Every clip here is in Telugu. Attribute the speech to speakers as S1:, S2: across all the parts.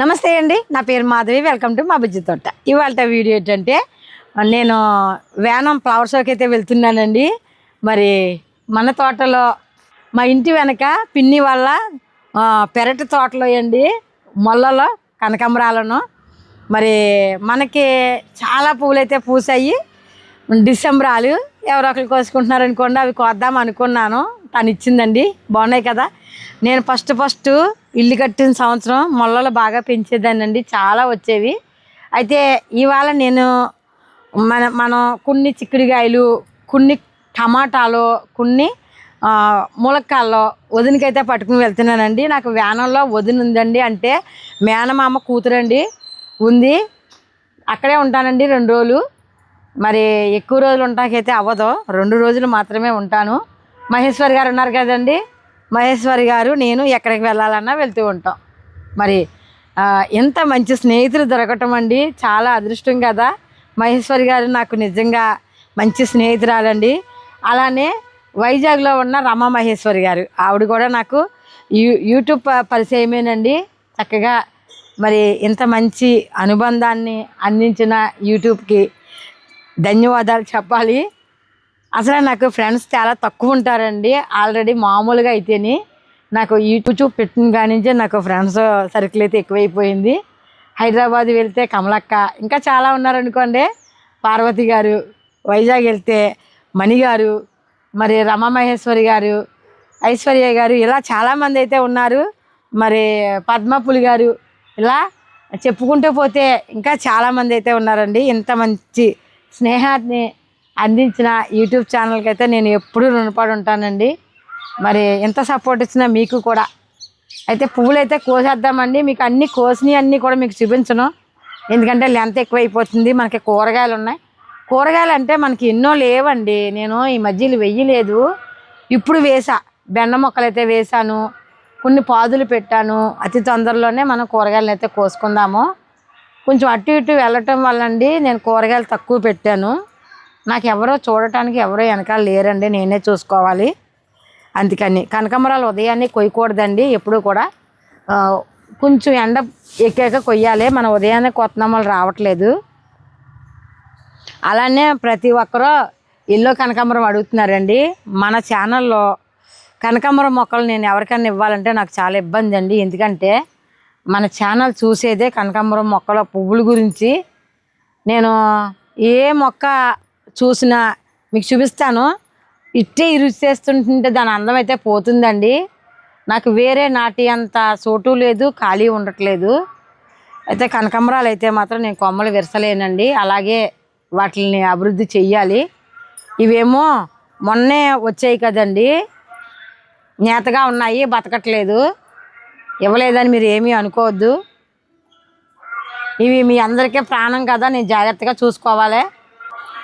S1: నమస్తే అండి. నా పేరు మాధవి. వెల్కమ్ టు మా బుజ్జి తోట. ఇవాళ వీడియో ఏంటంటే నేను వేనం ఫ్లవర్ షోకి అయితే వెళ్తున్నానండి. మరి మన తోటలో మా ఇంటి వెనక పిన్ని వాళ్ళ పెరటి తోటలో అండి మొల్లలో కనకాంబరాలను. మరి మనకి చాలా పువ్వులు అయితే పూసాయి. డిసెంబరాలు ఎవరో ఒకరు కోసుకుంటున్నారు అనుకోండి అవి కోద్దాం అనుకున్నాను. అని ఇచ్చిందండి. బాగున్నాయి కదా? నేను ఫస్ట్ ఫస్ట్ ఇల్లు కట్టిన సంవత్సరం మొల్లలు బాగా పెంచేదానండి చాలా వచ్చేవి. అయితే ఇవాళ నేను మన మనం కొన్ని చిక్కుడుకాయలు కొన్ని టమాటాలు కొన్ని ములక్కాల్లో వదినకైతే పట్టుకుని వెళ్తున్నానండి. నాకు వ్యానంలో వదిన ఉందండి. అంటే మేనమామ కూతురండి. ఉంది. అక్కడే ఉంటానండి రెండు రోజులు. మరి ఎక్కువ రోజులు ఉంటాకైతే అవ్వదు. రెండు రోజులు మాత్రమే ఉంటాను. మహేశ్వరి గారు ఉన్నారు కదండి. మహేశ్వరి గారు నేను ఎక్కడికి వెళ్ళాలన్నా వెళ్తూ ఉంటాం. మరి ఎంత మంచి స్నేహితులు దొరకటం అండి. చాలా అదృష్టం కదా. మహేశ్వరి గారు నాకు నిజంగా మంచి స్నేహితురాలండి. అలానే వైజాగ్లో ఉన్న రమ మహేశ్వరి గారు ఆవిడ కూడా నాకు యూ యూట్యూబ్ పరిచయమేనండి. చక్కగా మరి ఇంత మంచి అనుబంధాన్ని అందించిన యూట్యూబ్కి ధన్యవాదాలు చెప్పాలి. అసలు నాకు ఫ్రెండ్స్ చాలా తక్కువ ఉంటారండి. ఆల్రెడీ మామూలుగా అయితేని నాకు యూట్యూబ్ పెట్టిన కానించే నాకు ఫ్రెండ్స్ సర్కిల్ అయితే ఎక్కువైపోయింది. హైదరాబాద్ వెళ్తే కమలక్క ఇంకా చాలా ఉన్నారనుకోండి. పార్వతి గారు వైజాగ్ వెళ్తే మణి గారు మరి రమామహేశ్వరి గారు ఐశ్వర్య గారు ఇలా చాలామంది అయితే ఉన్నారు. మరి పద్మపులి గారు ఇలా చెప్పుకుంటూ పోతే ఇంకా చాలామంది అయితే ఉన్నారండి. ఇంత మంచి స్నేహాన్ని అందించిన యూట్యూబ్ ఛానల్కి అయితే నేను ఎప్పుడూ రుణపడి ఉంటానండి మరి ఎంత సపోర్ట్ ఇచ్చినా మీకు కూడా. అయితే పువ్వులు అయితే కోసేద్దామండి. మీకు అన్నీ కోసినవి అన్నీ కూడా మీకు చూపించను. ఎందుకంటే లెంత్ ఎక్కువైపోతుంది. మనకి కూరగాయలు ఉన్నాయి. కూరగాయలు అంటే మనకి ఎన్నో లేవండి. నేను ఈ మధ్యలో వెయ్యలేదు. ఇప్పుడు వేసా. బెండ మొక్కలు అయితే వేసాను. కొన్ని పాదులు పెట్టాను. అతి తొందరలోనే మనం కూరగాయలను అయితే కోసుకుందాము. కొంచెం అటు ఇటు వెళ్ళటం వల్ల అండి నేను కూరగాయలు తక్కువ పెట్టాను. నాకు ఎవరో చూడటానికి ఎవరో వెనకాల లేరండి నేనే చూసుకోవాలి. అందుకని కనకాంబరాలు ఉదయాన్నే కొయ్యకూడదండి ఎప్పుడు కూడా. కొంచెం ఎండ ఎక్కాక కొయ్యాలి మన ఉదయాన్నే కొత్తనమ్మలు రావట్లేదు. అలానే ప్రతి ఒక్కరూ ఎల్లో కనకాంబరం అడుగుతున్నారండి. మన ఛానల్లో కనకాంబరం మొక్కలు నేను ఎవరికైనా ఇవ్వాలంటే నాకు చాలా ఇబ్బంది అండి. ఎందుకంటే మన ఛానల్ చూసేదే కనకాంబరం మొక్కల పువ్వుల గురించి. నేను ఏ మొక్క చూసినా మీకు చూపిస్తాను. ఇట్టే ఇరుచి చేస్తుంటే దాని అందం అయితే పోతుందండి. నాకు వేరే నాటి అంత చోటు లేదు ఖాళీ ఉండట్లేదు. అయితే కనకంబరాలు అయితే మాత్రం నేను కొమ్మలు విరసలేనండి. అలాగే వాటిని అభివృద్ధి చెయ్యాలి. ఇవేమో మొన్నే వచ్చాయి కదండి. నేతగా ఉన్నాయి బతకట్లేదు. ఇవ్వలేదని మీరు ఏమీ అనుకోవద్దు. ఇవి మీ అందరికీ ప్రాణం కదా నేను జాగ్రత్తగా చూసుకోవాలి.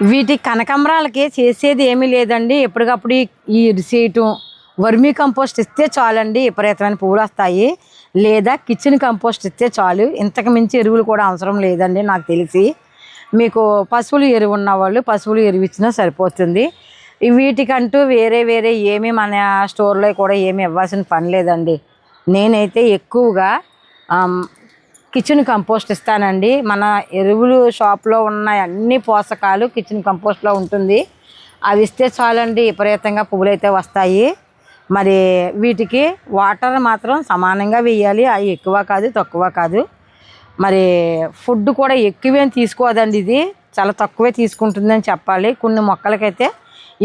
S1: వీటి కనకాంబరాలకి చేసేది ఏమీ లేదండి. ఎప్పటికప్పుడు ఈ- చేయటం వర్మీ కంపోస్ట్ ఇస్తే చాలండి. విపరీతమైన పువ్వులు వస్తాయి. లేదా కిచెన్ కంపోస్ట్ ఇస్తే చాలు. ఇంతకు మించి ఎరువులు కూడా అవసరం లేదండి నాకు తెలిసి. మీకు పశువులు ఎరువు ఉన్న వాళ్ళు పశువులు ఎరువు ఇచ్చినా సరిపోతుంది. వీటికంటూ వేరే వేరే ఏమీ మన స్టోర్లో కూడా ఏమీ ఇవ్వాల్సిన పని లేదండి. నేనైతే ఎక్కువగా కిచెన్ కంపోస్ట్ ఇస్తానండి. మన ఎరువులు షాప్లో ఉన్న అన్ని పోషకాలు కిచెన్ కంపోస్ట్లో ఉంటుంది. అవి ఇస్తే చాలండి విపరీతంగా పువ్వులు అయితే వస్తాయి. మరి వీటికి వాటర్ మాత్రం సమానంగా వేయాలి. అవి ఎక్కువ కాదు తక్కువ కాదు. మరి ఫుడ్ కూడా ఎక్కువేం తీసుకోదండి ఇది. చాలా తక్కువే తీసుకుంటుందని చెప్పాలి. కొన్ని మొక్కలకైతే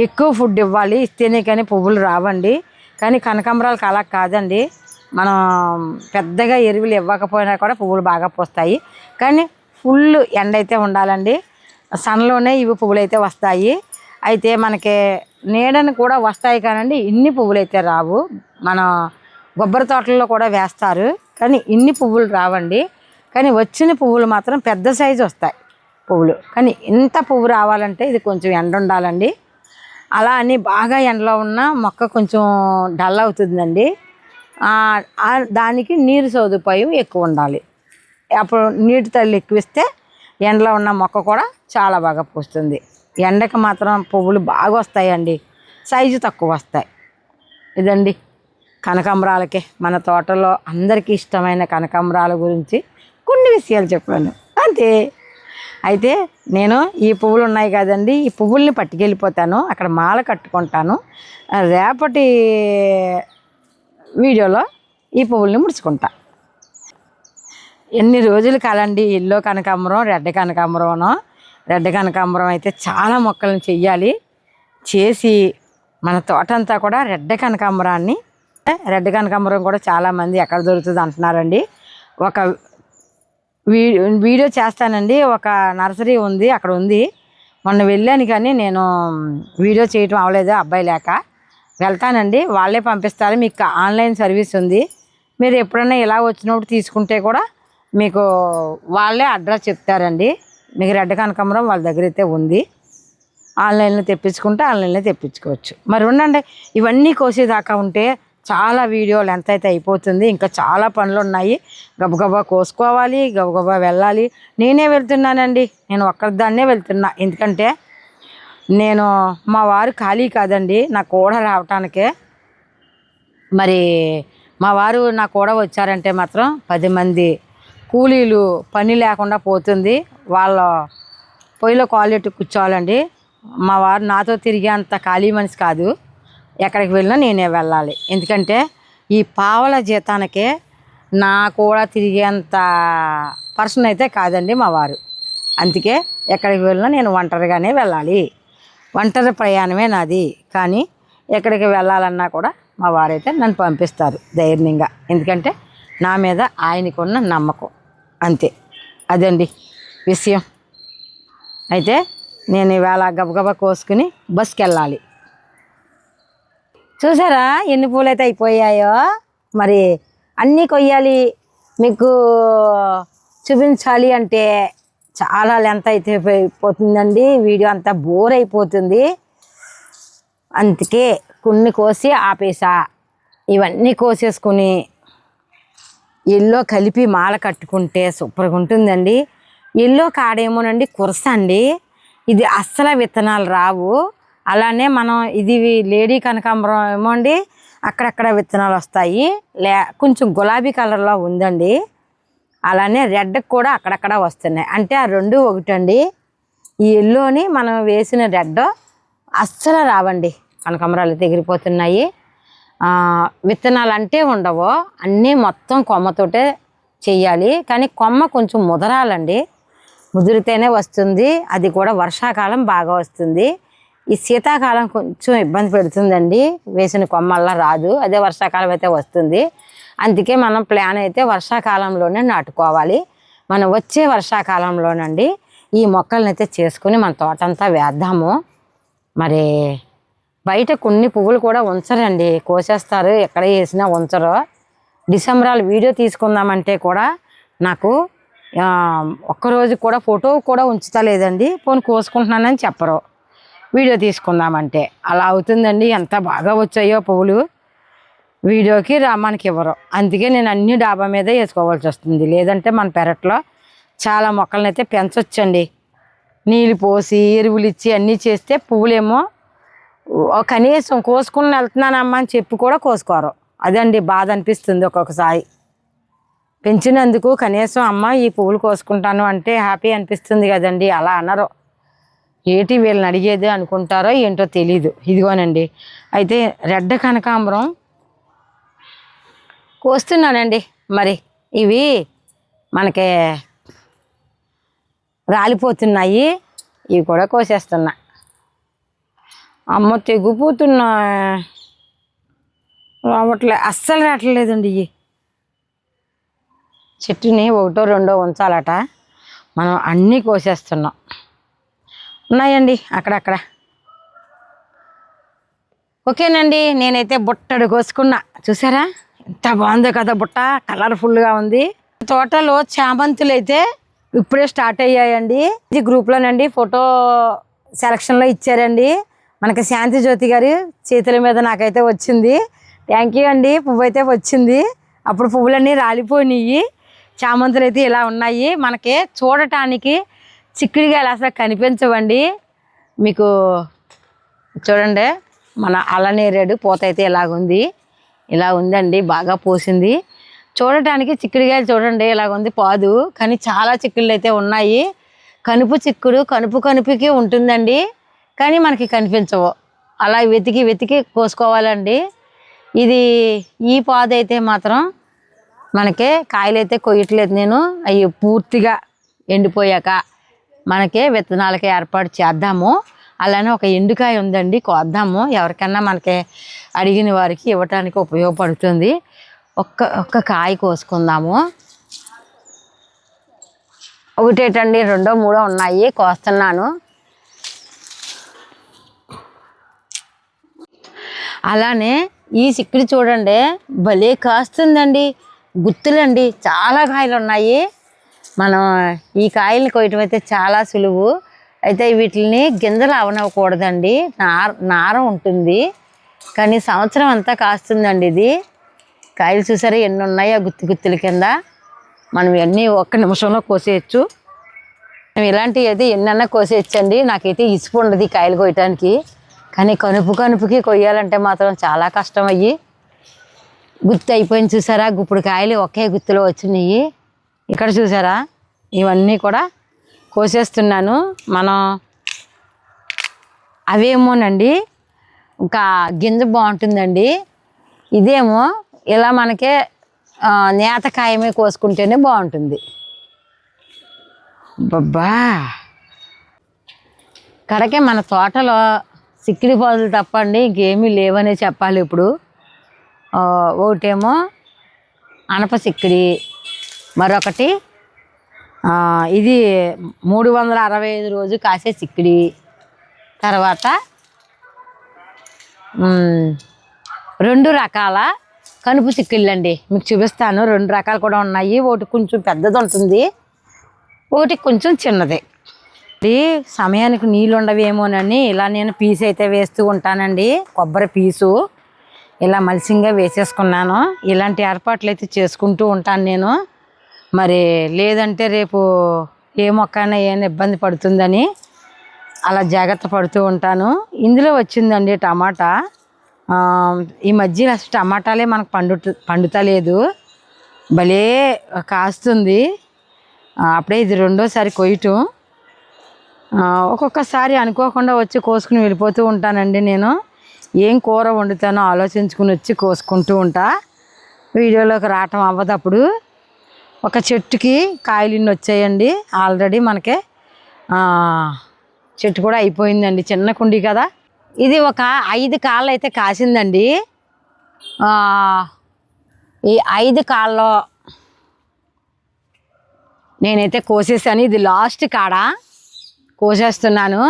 S1: ఎక్కువ ఫుడ్ ఇవ్వాలి. ఇస్తేనే కానీ పువ్వులు రావండి. కానీ కనకాంబరాలకు అలా కాదండి. మనం పెద్దగా ఎరువులు ఇవ్వకపోయినా కూడా పువ్వులు బాగా పోస్తాయి. కానీ ఫుల్ ఎండ అయితే ఉండాలండి. సన్లోనే ఇవి పువ్వులు అయితే వస్తాయి. అయితే మనకి నీడని కూడా వస్తాయి కానండి ఇన్ని పువ్వులు అయితే రావు. మన కొబ్బరి తోటల్లో కూడా వేస్తారు. కానీ ఇన్ని పువ్వులు రావండి. కానీ వచ్చిన పువ్వులు మాత్రం పెద్ద సైజు వస్తాయి పువ్వులు. కానీ ఇంత పువ్వు రావాలంటే ఇది కొంచెం ఎండ ఉండాలండి. అలా అని బాగా ఎండలో ఉన్న మొక్క కొంచెం డల్ అవుతుందండి. దానికి నీరు సదుపాయం ఎక్కువ ఉండాలి. అప్పుడు నీటి తల్లి ఎక్కువిస్తే ఎండలో ఉన్న మొక్క కూడా చాలా బాగా పూస్తుంది. ఎండకి మాత్రం పువ్వులు బాగా వస్తాయండి. సైజు తక్కువ వస్తాయి. ఇదండి కనకాంబరాలకి. మన తోటలో అందరికీ ఇష్టమైన కనకాంబరాల గురించి కొన్ని విషయాలు చెప్పాను. అంతే. అయితే నేను ఈ పువ్వులు ఉన్నాయి కదండి ఈ పువ్వుల్ని పట్టుకెళ్ళిపోతాను. అక్కడ మాల కట్టుకుంటాను. రేపటి వీడియోలో ఈ పువ్వుల్ని ముడుచుకుంటా. ఎన్ని రోజులు కాలండి ఎల్లో కనకాంబరం రెడ్ కనకాంబరం రెడ్ కనకాంబరం అయితే చాలా మొక్కలను చెయ్యాలి. చేసి మన తోటంతా కూడా రెడ్ కనకాంబరాన్ని రెడ్ కనకాంబరం కూడా చాలామంది ఎక్కడ దొరుకుతుంది అంటున్నారండి. ఒక వీ వీడియో చేస్తానండి. ఒక నర్సరీ ఉంది అక్కడ ఉంది. మొన్న వెళ్ళాను కానీ నేను వీడియో చేయటం అవ్వలేదు అబ్బాయి లేక. వెళ్తానండి. వాళ్ళే పంపిస్తారు. మీకు ఆన్లైన్ సర్వీస్ ఉంది. మీరు ఎప్పుడైనా ఇలా వచ్చినప్పుడు తీసుకుంటే కూడా మీకు వాళ్ళే అడ్రస్ చెప్తారండి. మీకు రెడ్ కనకాంబరం వాళ్ళ దగ్గర అయితే ఉంది. ఆన్లైన్లో తెప్పించుకుంటే ఆన్లైన్లో తెప్పించుకోవచ్చు. మరి ఉండండి. ఇవన్నీ కోసేదాకా ఉంటే చాలా వీడియోలు ఎంత అయితే అయిపోతుంది. ఇంకా చాలా పనులు ఉన్నాయి. గబగబా కోసుకోవాలి గబగబా వెళ్ళాలి. నేనే వెళ్తున్నానండి. నేను ఒక్కదాన్నే వెళ్తున్నా. ఎందుకంటే నేను మా వారు ఖాళీ కాదండి నా కూడా రావటానికే. మరి మా వారు నా కూడా వచ్చారంటే మాత్రం పది మంది కూలీలు పని లేకుండా పోతుంది. వాళ్ళ పొయ్యిలో క్వాలిటీ కూర్చోవాలండి. మా వారు నాతో తిరిగే అంత ఖాళీ మనిషి కాదు. ఎక్కడికి వెళ్ళినా నేనే వెళ్ళాలి. ఎందుకంటే ఈ పావల జీతానికే నా కూడా తిరిగేంత పర్సన్ అయితే కాదండి మా వారు. అందుకే ఎక్కడికి వెళ్ళినా నేను ఒంటరిగానే వెళ్ళాలి. ఒంటరి ప్రయాణమే నాది. కానీ ఎక్కడికి వెళ్ళాలన్నా కూడా మా వారైతే నన్ను పంపిస్తారు ధైర్యంగా. ఎందుకంటే నా మీద ఆయనకున్న నమ్మకం. అంతే. అదండి విషయం. అయితే నేను ఇవాళ గబగబా కోసుకుని బస్కి వెళ్ళాలి చూసారా ఎన్ని పూలైతే అయిపోయాయో? మరి అన్నీ కొయ్యాలి. మీకు చూపించాలి అంటే చాలా లెంత్ అయితే అయిపోతుందండి. వీడియో అంతా బోర్ అయిపోతుంది. అందుకే కొన్ని కోసి ఆపేసా. ఇవన్నీ కోసేసుకుని ఎల్లో కలిపి మాల కట్టుకుంటే సూపర్గా ఉంటుందండి. ఎల్లో కాడేమోనండి కురస అండి. ఇది అస్సలు విత్తనాలు రావు. అలానే మనం ఇది లేడీ కనకాంబరం ఏమో అండి అక్కడక్కడ విత్తనాలు వస్తాయి. లే కొంచెం గులాబీ కలర్లో ఉందండి. అలానే రెడ్ కూడా అక్కడక్కడ వస్తున్నాయి. అంటే ఆ రెండు ఒకటండి. ఈ ఎల్లోని మనం వేసిన రెడ్ అస్సలు రావండి. కనకమరాలు తెగిరిపోతున్నాయి విత్తనాలు అంటే ఉండవు. అన్నీ మొత్తం కొమ్మతోటే చెయ్యాలి. కానీ కొమ్మ కొంచెం ముదరాలండి. ముదిరితేనే వస్తుంది. అది కూడా వర్షాకాలం బాగా వస్తుంది. ఈ శీతాకాలం కొంచెం ఇబ్బంది పెడుతుందండి. వేసిన కొమ్మల్లా రాదు. అదే వర్షాకాలం అయితే వస్తుంది. అందుకే మనం ప్లాన్ అయితే వర్షాకాలంలోనే నాటుకోవాలి. మనం వచ్చే వర్షాకాలంలోనండి ఈ మొక్కలను అయితే చేసుకుని మన తోటంతా వేద్దాము. మరి బయట కొన్ని పువ్వులు కూడా ఉంచరండి. కోసేస్తారు ఎక్కడ వేసినా ఉంచరు. డిసెంబరాలు వీడియో తీసుకుందామంటే కూడా నాకు ఒక్కరోజు కూడా ఫోటో కూడా ఉంచుతలేదండి. పోనీ కోసుకుంటున్నానని చెప్పరు. వీడియో తీసుకుందామంటే. అలా అవుతుందండి. ఎంత బాగా వచ్చాయో పువ్వులు. వీడియోకి రామానికి ఇవ్వరు అందుకే నేను అన్ని డాబా మీదే వేసుకోవాల్సి వస్తుంది. లేదంటే మన పెరట్లో చాలా మొక్కలను అయితే పెంచొచ్చండి. నీళ్ళు పోసి ఎరువులు ఇచ్చి అన్నీ చేస్తే పువ్వులేమో కనీసం కోసుకుని వెళ్తున్నానమ్మా అని చెప్పి కూడా కోసుకోరు. అదండి బాధ అనిపిస్తుంది ఒక్కొక్కసారి. పెంచినందుకు కనీసం అమ్మ ఈ పువ్వులు కోసుకుంటాను అంటే హ్యాపీ అనిపిస్తుంది కదండి. అలా అనరు. ఏటి వీళ్ళని అడిగేది అనుకుంటారో ఏంటో తెలీదు. ఇదిగోనండి. అయితే రెడ్ కనకాంబరం కోస్తున్నానండి. మరి ఇవి మనకి రాలిపోతున్నాయి. ఇవి కూడా కోసేస్తున్నా. అమ్మ తెగిపోతున్నా. రావట్లే అస్సలు రావట్లేదండి ఇవి. చెట్టుని ఒకటో రెండో ఉంచాలట. మనం అన్నీ కోసేస్తున్నాం. ఉన్నాయండి అక్కడక్కడ. ఓకేనండి నేనైతే బుట్టడు కోసుకున్నా. చూసారా? ఎంత బాగుంది కదా బుట్ట. కలర్ఫుల్గా ఉంది. తోటలో చామంతులు అయితే ఇప్పుడే స్టార్ట్ అయ్యాయండి. ఇది గ్రూప్లోనండి. ఫోటో సెలక్షన్లో ఇచ్చారండి. మనకి శాంతి జ్యోతి గారి చేతుల మీద నాకైతే వచ్చింది. థ్యాంక్ యూ అండి. పువ్వు అయితే వచ్చింది. అప్పుడు పువ్వులన్నీ రాలిపోయినాయి. చామంతులు అయితే ఇలా ఉన్నాయి. మనకి చూడటానికి చిక్కుడుగా అసలు కనిపించవండి. మీకు చూడండి. మన అల్లనేరేడు పూత అయితే ఇలాగుంది. ఇలా ఉందండి బాగా పోసింది. చూడటానికి చిక్కుడుగాయలు చూడండి ఇలాగ ఉంది పాదు. కానీ చాలా చిక్కుళ్ళు అయితే ఉన్నాయి. కనుపు చిక్కుడు కనుపు కనుపుకి ఉంటుందండి. కానీ మనకి కనిపించవు. అలా వెతికి వెతికి కోసుకోవాలండి. ఇది ఈ పాదు అయితే మాత్రం మనకి కాయలు అయితే కొయ్యట్లేదు నేను. అవి పూర్తిగా ఎండిపోయాక మనకి విత్తనాలకి ఏర్పాటు చేద్దాము. అలానే ఒక ఎండుకాయ ఉందండి కోద్దాము. ఎవరికన్నా మనకి అడిగిన వారికి ఇవ్వటానికి ఉపయోగపడుతుంది. ఒక్క ఒక్క కాయ కోసుకుందాము. ఒకటేటండి రెండో మూడో ఉన్నాయి కోస్తున్నాను. అలానే ఈ సిక్కుడు చూడండి భలే కాస్తుందండి. గుత్తులండి చాలా కాయలు ఉన్నాయి మనం ఈ కాయలు కొయ్యటం అయితే చాలా సులువు. అయితే వీటిని గింజలు అవనవ్వకూడదండి. నార నార ఉంటుంది. కానీ సంవత్సరం అంతా కాస్తుందండి ఇది. కాయలు చూసారా ఎన్ని ఉన్నాయో గుత్తి గుత్తుల కింద. మనం ఇవన్నీ ఒక్క నిమిషంలో కోసేయచ్చు. మేము ఇలాంటివి అయితే ఎన్నన్నా కోసేయచ్చండి. నాకైతే ఇసుపు ఉండదు కాయలు కోయటానికి. కానీ కనుపు కనుపుకి కొయ్యాలంటే మాత్రం చాలా కష్టం అయ్యి గుత్తి అయిపోయింది చూసారా? గుప్పుడు కాయలు ఒకే గుత్తిలో వచ్చినాయి. ఇక్కడ చూసారా? ఇవన్నీ కూడా కోసేస్తున్నాను. మనం అవేమోనండి. ఇంకా గింజ బాగుంటుందండి. ఇదేమో ఇలా మనకే నేతకాయమే నేత కోసుకుంటేనే బాగుంటుంది. బాబా కడకే మన తోటలో సిక్కిడి పాదులు తప్పండి ఇంకేమీ లేవనే చెప్పాలి ఇప్పుడు. ఒకటేమో అనప సిక్కిడి మరొకటి ఇది మూడు వందల అరవై ఐదు రోజు కాసే చిక్కిడి. తర్వాత రెండు రకాల కనుపు చిక్కిళ్ళు అండి మీకు చూపిస్తాను. రెండు రకాలు కూడా ఉన్నాయి. ఒకటి కొంచెం పెద్దది ఉంటుంది. ఒకటి కొంచెం చిన్నది. ఇది సమయానికి నీళ్ళు ఉండవేమోనని ఇలా నేను పీస్ అయితే వేస్తూ ఉంటానండి. కొబ్బరి పీసు. ఇలా మలిసింగా వేసేసుకున్నాను. ఇలాంటి ఏర్పాట్లు అయితే చేసుకుంటూ ఉంటాను నేను. మరి లేదంటే రేపు ఏ మొక్కైనా ఏమైనా ఇబ్బంది పడుతుందని అలా జాగ్రత్త పడుతూ ఉంటాను. ఇందులో వచ్చిందండి టమాటా. ఈ మధ్య అసలు టమాటాలే మనకు పండు పండుతలేదు. భలే కాస్తుంది. అప్పుడే ఇది రెండోసారి కొయ్యటం. ఒక్కొక్కసారి అనుకోకుండా వచ్చి కోసుకుని వెళ్ళిపోతూ ఉంటానండి నేను. ఏం కూర వండుతానో ఆలోచించుకుని వచ్చి కోసుకుంటూ ఉంటా. వీడియోలోకి రావటం అవ్వదు అప్పుడు. ఒక చెట్టుకి కాయలు ఇన్ని వచ్చాయండి. ఆల్రెడీ మనకి చెట్టు కూడా అయిపోయిందండి. చిన్న కుండీ కదా. ఇది ఒక ఐదు కాళ్ళు అయితే కాసిందండి. ఈ ఐదు కాళ్ళలో నేనైతే కోసేసాను. ఇది లాస్ట్ కాడ కోసేస్తున్నాను.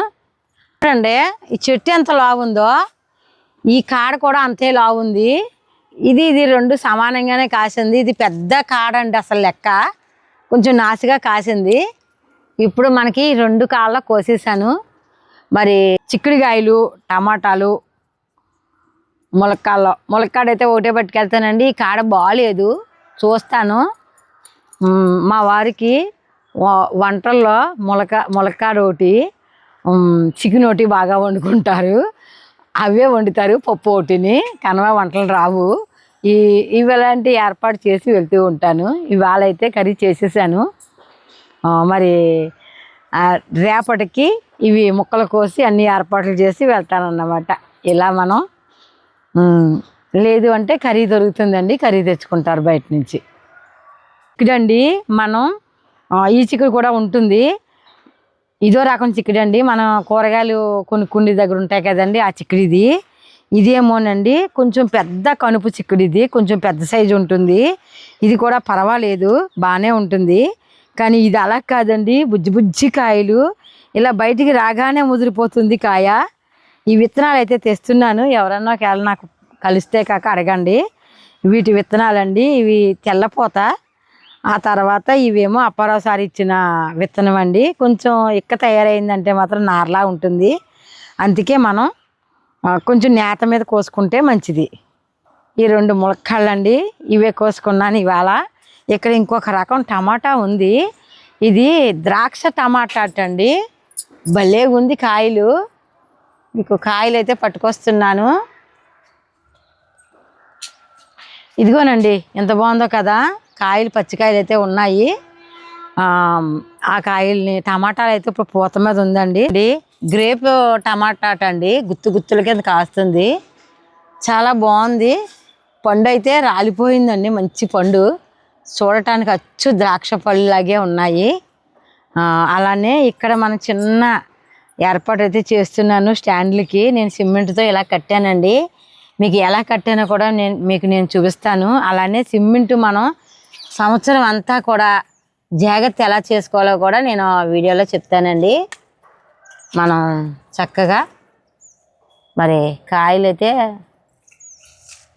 S1: చూడండి ఈ చెట్టు ఎంత లావుందో. ఈ కాడ కూడా అంతే లావుంది. ఇది ఇది రెండు సమానంగానే కాసింది. ఇది పెద్ద కాడ అండి అసలు లెక్క. కొంచెం నాసిగా కాసింది. ఇప్పుడు మనకి రెండు కాళ్ళ కోసేసాను. మరి చిక్కుడుకాయలు టమాటాలు ములక్కాడలో ములక్కాడ అయితే ఒకటే పట్టుకెళ్తానండి. ఈ కాడ బాగాలేదు చూస్తాను. మా వారికి వంటల్లో ములక ములక్కాడ ఒకటి చికెన్ ఒకటి బాగా వండుకుంటారు. అవే వండుతారు పప్పు ఒకటిని. కనవ వంటలు రావు. ఈ ఇలాంటి ఏర్పాటు చేసి వెళ్తూ ఉంటాను. ఇవాళ అయితే కర్రీ చేసేసాను. మరి రేపటికి ఇవి ముక్కలు కోసి అన్ని ఏర్పాట్లు చేసి వెళ్తానన్నమాట. ఇలా మనం లేదు అంటే కర్రీ దొరుకుతుందండి కర్రీ తెచ్చుకుంటారు బయట నుంచి. ఇక్కడండి మనం ఈ చిక్కుడు కూడా ఉంటుంది. ఇదో రకం చిక్కుడు అండి మనం కూరగాయలు కొనుక్కుండి దగ్గర ఉంటాయి కదండి ఆ చిక్కుడు ఇది ఇదేమోనండి కొంచెం పెద్ద కనుపు చిక్కుడు ఇది కొంచెం పెద్ద సైజు ఉంటుంది. ఇది కూడా పర్వాలేదు బాగానే ఉంటుంది. కానీ ఇది అలా కాదండి బుజ్జి బుజ్జి కాయలు. ఇలా బయటికి రాగానే ముదిరిపోతుంది కాయ. ఈ విత్తనాలు అయితే తెస్తున్నాను. ఎవరన్నా ఒకవేళ నాకు కలిస్తే కాక అడగండి. వీటి విత్తనాలండి ఇవి తెల్లపోత ఆ తర్వాత ఇవేమో అప్పారావు ఇచ్చిన విత్తనం అండి కొంచెం ఇక్క తయారైందంటే మాత్రం నార్లా ఉంటుంది. అందుకే మనం కొంచెం నేత మీద కోసుకుంటే మంచిది. ఈ రెండు ములక్కాళ్ళండి ఇవే కోసుకున్నాను ఇవాళ. ఇక్కడ ఇంకొక రకం టమాటా ఉంది. ఇది ద్రాక్ష టమాటా అండి భలే ఉంది కాయలు. మీకు కాయలు అయితే పట్టుకొస్తున్నాను. ఇదిగోనండి ఎంత బాగుందో కదా. కాయలు పచ్చికాయలు అయితే ఉన్నాయి. ఆ, కాయల్ని టమాటాలు అయితే ఇప్పుడు పూత మీద ఉందండి. గ్రేప్ టమాటా అండి గుత్తు గుత్తుల కింద కాస్తుంది. చాలా బాగుంది. పండు అయితే రాలిపోయిందండి మంచి పండు. చూడటానికి అచ్చు ద్రాక్ష పళ్ళులాగే ఉన్నాయి. అలానే ఇక్కడ మనం చిన్న ఏర్పాటు అయితే చేస్తున్నాను స్టాండ్లకి. నేను సిమెంట్తో ఇలా కట్టానండి. మీకు ఎలా కట్టానో కూడా నేను మీకు నేను చూపిస్తాను. అలానే సిమెంట్ మనం సంవత్సరం అంతా కూడా జాగ్రత్త ఎలా చేసుకోవాలో కూడా నేను ఆ వీడియోలో చెప్తానండి. మనం చక్కగా మరి కాయలు అయితే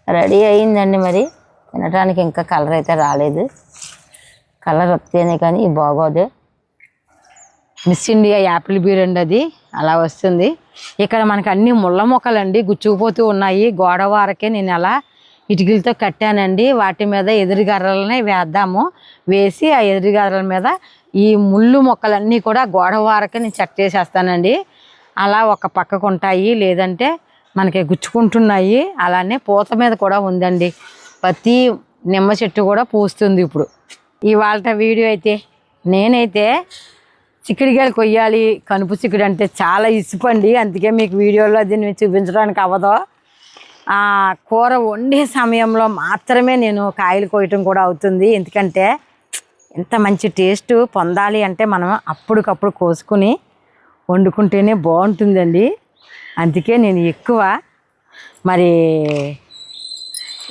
S1: రెడీ అయిందండి మరి. తినడానికి ఇంకా కలర్ అయితే రాలేదు. కలర్ వస్తేనే కానీ బాగోదు. మిస్ ఇండియా యాపిల్ బీర్ అండి అది. అలా వస్తుంది. ఇక్కడ మనకు అన్ని ముళ్ళ మొక్కలండి. గుచ్చుకుపోతూ ఉన్నాయి. గోడ వారకే నేను అలా ఇటుకలతో కట్టానండి. వాటి మీద ఎదురుగర్రలనే వేద్దాము. వేసి ఆ ఎదురుగర్రల మీద ఈ ముళ్ళు మొక్కలన్నీ కూడా గోడ వారకే నేను చెక్ చేసేస్తానండి. అలా ఒక పక్కకు ఉంటాయి లేదంటే మనకి గుచ్చుకుంటున్నాయి. అలానే పూత మీద కూడా ఉందండి. ప్రతి నిమ్మ చెట్టు కూడా పూస్తుంది ఇప్పుడు. ఇవాళ వీడియో అయితే నేనైతే చిక్కుడుకాయలు కొయ్యాలి. కనుపు చిక్కుడు అంటే చాలా ఇసుపండి. అందుకే మీకు వీడియోలో దీన్ని చూపించడానికి అవ్వదు. కూర వండే సమయంలో మాత్రమే నేను కాయలు కోయటం కూడా అవుతుంది. ఎందుకంటే ఎంత మంచి టేస్ట్ పొందాలి అంటే మనం అప్పటికప్పుడు కోసుకుని వండుకుంటేనే బాగుంటుందండి. అందుకే నేను ఎక్కువ మరి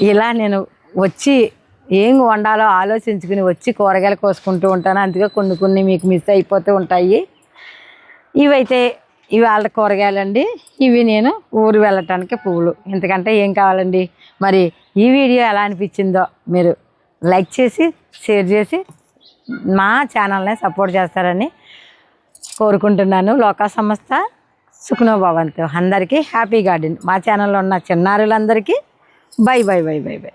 S1: ఇలా నేను వచ్చి ఏం వండాలో ఆలోచించుకుని వచ్చి కూరగాయలు కోసుకుంటూ ఉంటాను. అందుకే కొన్ని కొన్ని మీకు మిస్ అయిపోతూ ఉంటాయి. ఇవైతే ఇవి వాళ్ళ కూరగాయలండి. ఇవి నేను ఊరు వెళ్ళటానికి పువ్వులు. ఎందుకంటే ఏం కావాలండి? మరి ఈ వీడియో ఎలా అనిపించిందో మీరు లైక్ చేసి షేర్ చేసి మా ఛానల్ని సపోర్ట్ చేస్తారని కోరుకుంటున్నాను. లోకా సంస్థ సుఖనోభవంతో అందరికీ హ్యాపీ గార్డెన్. మా ఛానల్లో ఉన్న చిన్నారులందరికీ bye bye bye bye bye.